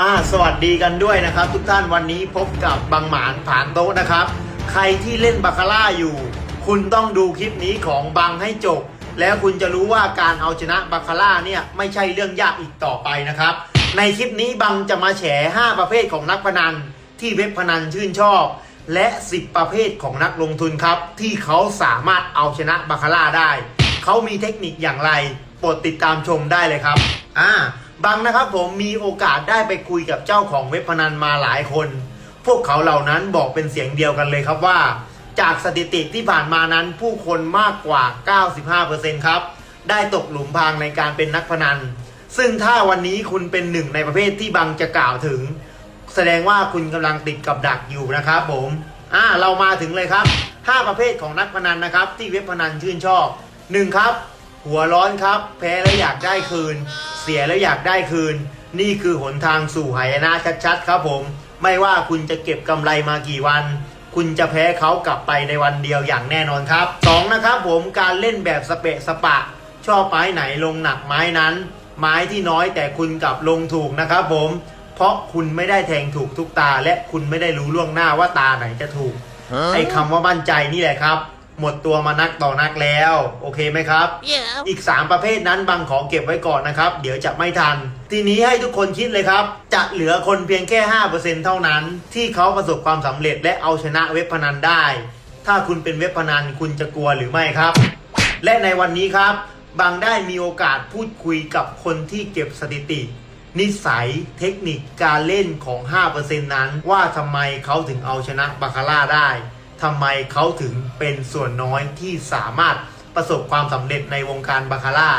อ่าสวัสดีกันด้วยนะครับ ทุกท่านวันนี้พบกับบังหมานผานโต๊ะนะครับ ใครที่เล่นบาคาร่าอยู่ คุณต้องดูคลิปนี้ของบังให้จบ แล้วคุณจะรู้ว่าการเอาชนะบาคาร่าเนี่ยไม่ใช่เรื่องยากอีกต่อไปนะครับ ในคลิปนี้บังจะมาแฉ 5 ประเภทของนักพนัน ที่เว็บพนันชื่นชอบ และ 10 ประเภทของนักลงทุนครับ ที่เขาสามารถเอาชนะบาคาร่าได้ เขามีเทคนิคอย่างไรโปรดติดตามชมได้เลยครับอ่า บังนะครับผมมีโอกาสได้ไปคุยกับเจ้าของเว็บพนันมาหลายคน พวกเขาเหล่านั้นบอกเป็นเสียงเดียวกันเลยครับว่า จากสถิติที่ผ่านมานั้นผู้คนมากกว่า 95%ครับ ได้ตกหลุมพรางในการเป็นนักพนัน ซึ่งถ้าวันนี้คุณเป็นหนึ่งในประเภทที่บังจะกล่าวถึง แสดงว่าคุณกำลังติดกับดักอยู่นะครับผมอ่าเรามาถึงเลยครับ 5 ประเภทของนักพนันนะครับ ที่เว็บพนันชื่นชอบ 1 ครับ หัวร้อนครับ แพ้แล้วอยากได้คืน เสียแล้วอยากได้คืน นี่คือหนทางสู่หายนะชัดๆ ครับผม ไม่ว่าคุณจะเก็บกำไรมากี่วัน คุณจะแพ้เขากลับไปในวันเดียวอย่างแน่นอนครับ 2 นะครับผมการเล่นแบบสเปะสปะ ชอบไม้ไหนลงหนักไม้นั้น ไม้ที่น้อยแต่คุณกลับลงถูกนะครับผม เพราะคุณไม่ได้แทงถูกทุกตา และคุณไม่ได้รู้ล่วงหน้าว่าตาไหนจะถูกไอ้คำว่ามั่นใจนี่แหละครับ หมดตัวมานักต่อนักแล้ว โอเคไหมครับ Yeah. อีก 3 ประเภทนั้นบังขอเก็บไว้ก่อนนะครับ เดี๋ยวจะไม่ทัน ทีนี้ให้ทุกคนคิดเลยครับ จะเหลือคนเพียงแค่ 5%เท่านั้น ที่เขาประสบความสำเร็จและเอาชนะเว็บพนันได้ ถ้าคุณเป็นเว็บพนันคุณจะกลัวหรือไม่ครับ และในวันนี้ครับ บางได้มีโอกาสพูดคุยกับคนที่เก็บสถิติ นิสัยเทคนิคการเล่นของ 5%นั้น ว่าทำไมเขาถึงเอาชนะบาคาร่าได้ ทำไมเขาถึงเป็นส่วนน้อยที่สามารถประสบความสำเร็จในวงการบาคาร่า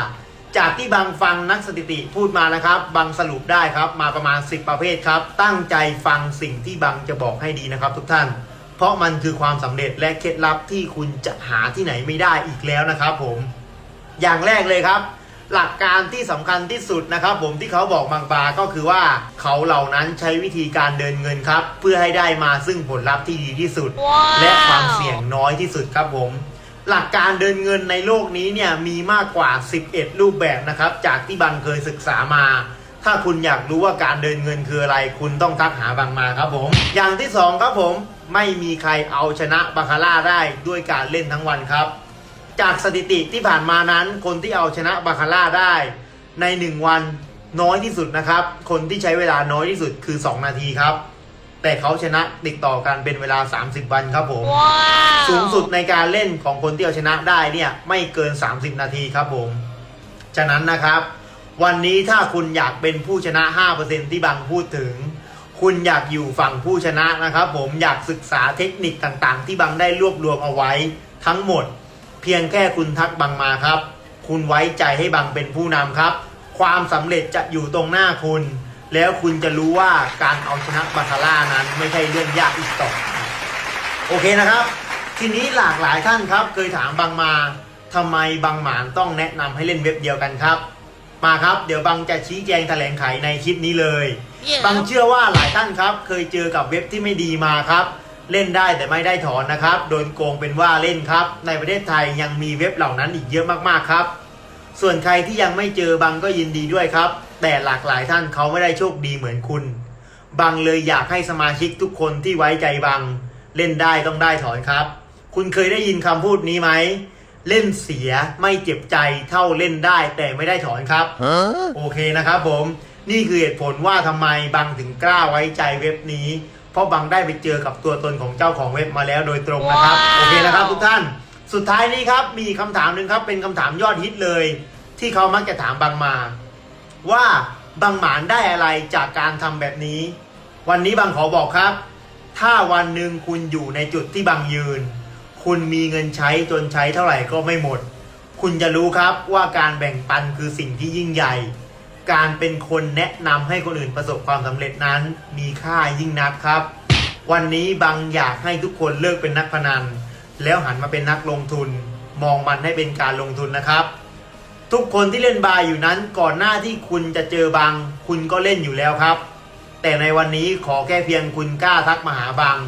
จากที่บางฟังนักสถิติพูดมานะครับ บางสรุปได้ครับมาประมาณ 10 ประเภทครับ ตั้งใจฟังสิ่งที่บางจะบอกให้ดีนะครับทุกท่าน เพราะมันคือความสำเร็จและเคล็ดลับที่คุณจะหาที่ไหนไม่ได้อีกแล้วนะครับผม อย่างแรกเลยครับ หลักการที่สำคัญที่สุดนะครับผมที่เขาบอกบางปาก็คือว่าเขาเหล่านั้นใช้วิธีการเดินเงินครับ เพื่อให้ได้มาซึ่งผลลัพธ์ที่ดีที่สุดว้าวและความเสี่ยงน้อยที่สุดครับผม หลักการเดินเงินในโลกนี้เนี่ยมีมากกว่า 11 รูปแบบนะครับ จากที่บังเคยศึกษามา ถ้าคุณอยากรู้ว่าการเดินเงินคืออะไร คุณต้องทักหาบังมาครับผม อย่างที่สองครับผมไม่มีใครเอาชนะบาคาร่าได้ด้วยการเล่นทั้งวันครับ จากสถิติที่ผ่านมานั้น คนที่เอาชนะบาคาร่าได้ใน 1 วันน้อยที่สุดนะครับ คนที่ใช้เวลาน้อยที่สุดคือ 2 นาทีครับ แต่เขาชนะติดต่อกันเป็นเวลา 30 วันครับผม Wow. สูงสุดในการเล่นของคนที่เอาชนะได้เนี่ยไม่เกิน 30 นาทีครับผม ฉะนั้นนะครับ วันนี้ถ้าคุณอยากเป็นผู้ชนะ 5%ที่บางพูดถึง คุณอยากอยู่ฝั่งผู้ชนะนะครับ ผมอยากศึกษาเทคนิคต่างๆ ที่บางได้รวบรวมเอาไว้ทั้งหมด เพียงแค่คุณทักบังมาครับ คุณไว้ใจให้บังเป็นผู้นำครับ ความสำเร็จจะอยู่ตรงหน้าคุณ แล้วคุณจะรู้ว่าการเอาชนะบาคาร่านั้นไม่ใช่เรื่องยากอีกต่อไปโอเคนะครับ ทีนี้หลากหลายท่านครับ เคยถามบางมาทำไมบางหมานต้องแนะนำให้เล่นเว็บเดียวกันครับ มาครับเดี๋ยวบางจะชี้แจงแถลงไขในคลิปนี้เลย Yeah. บางเชื่อว่าหลายท่านครับ เคยเจอกับเว็บที่ไม่ดีมาครับ เล่นได้แต่ไม่ได้ถอนนะครับ โดนโกงเป็นว่าเล่นครับ ในประเทศไทยยังมีเว็บเหล่านั้นอีกเยอะมากๆครับ ส่วนใครที่ยังไม่เจอบางก็ยินดีด้วยครับ แต่หลากหลายท่านเขาไม่ได้โชคดีเหมือนคุณบางเลยอยากให้สมาชิกทุกคนที่ไว้ใจบางเล่นได้ต้องได้ถอนครับ คุณเคยได้ยินคำพูดนี้ไหมเล่นเสียไม่เจ็บใจเท่าเล่นได้แต่ไม่ได้ถอนครับ Huh? โอเคนะครับผม นี่คือเหตุผลว่าทำไมบังถึงกล้าไว้ใจเว็บนี้ เพราะบังได้ไปเจอกับตัวตนของเจ้าของเว็บมาแล้วโดยตรงนะครับว้าวโอเคนะครับทุกท่าน สุดท้ายนี้ครับมีคำถามหนึ่งครับเป็นคำถามยอดฮิตเลย ที่เขามักจะถามบังมา ว่าบังหมานได้อะไรจากการทำแบบนี้ วันนี้บังขอบอกครับ ถ้าวันหนึ่งคุณอยู่ในจุดที่บังยืน คุณมีเงินใช้จนใช้เท่าไหร่ก็ไม่หมด คุณจะรู้ครับว่าการแบ่งปันคือสิ่งที่ยิ่งใหญ่ การเป็นคนแนะนำให้คนอื่นประสบความสำเร็จนั้น มีค่ายิ่งนักครับ วันนี้บางอยากให้ทุกคนเลิกเป็นนักพนัน แล้วหันมาเป็นนักลงทุน มองมันให้เป็นการลงทุนนะครับ ทุกคนที่เล่นบาร์อยู่นั้นก่อนหน้าที่คุณจะเจอบางคุณก็เล่นอยู่แล้วครับ แต่ในวันนี้ขอแค่เพียงคุณกล้าทักมาหาบัง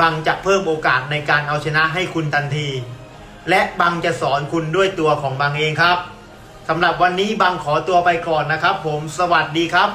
บังจะเพิ่มโอกาสในการเอาชนะให้คุณทันที และบังจะสอนคุณด้วยตัวของบังเองครับ สำหรับวันนี้บังขอตัวไปก่อนนะครับ ผมสวัสดีครับ